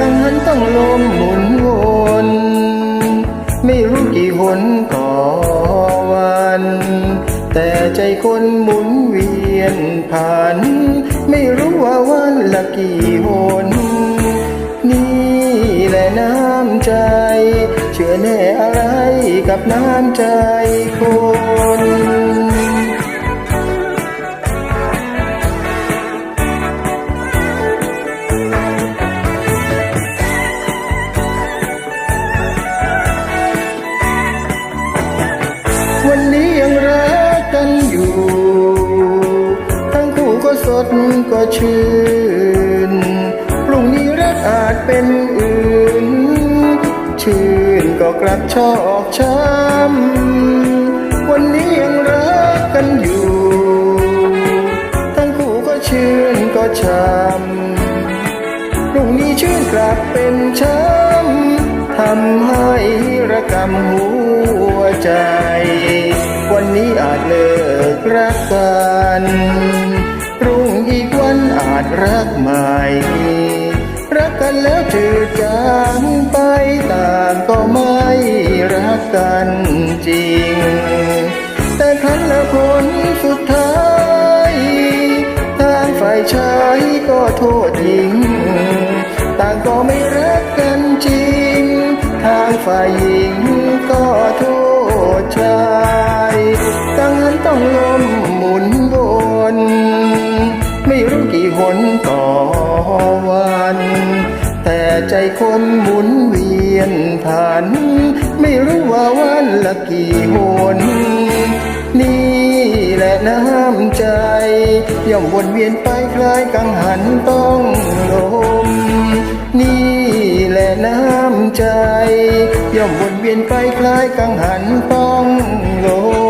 กังหันต้องลมหมุนวนไม่รู้กี่หนต่อวัน แต่ใจคนหมุนเวียนผ่าน ไม่รู้ว่าวันละกี่หนนี่แหละน้ำใจ เชื่อแน่อะไรกับน้ำใจคน วันนี้ยังรักกันอยู่ ทั้งคู่ก็สดก็ชื่นพรุ่งนี้รักอาจเป็นอื่น ชื่นก็กลับชอกช้ำวันนี้ยังรักกันอยู่ ทั้งคู่ก็ชื่นก็ช้ำพรุ่งนี้ชื่นกลับเป็นช้ำทำให้ระกำหัวใจ รักกันรุ่งอีกวันอาจรักใหม่ รักกันแล้วจืดจางไปต่างก็ไม่รักกันจริง แต่ครั้นละคนสุดท้ายทางฝ่ายชายก็โทษหญิง ต่างก็ไม่รักกันจริง ทางฝ่ายหญิงก็โทษชายกังหันต้องลม หนต่อวัน แต่ใจคนหมุนเวียนผ่าน ไม่รู้ว่าวันละกี่หน นี่แหละน้ำใจ ย่อมวนเวียนไปคล้ายกังหันต้องลม นี่แหละน้ำใจ ย่อมวนเวียนไปคล้ายกังหันต้องลม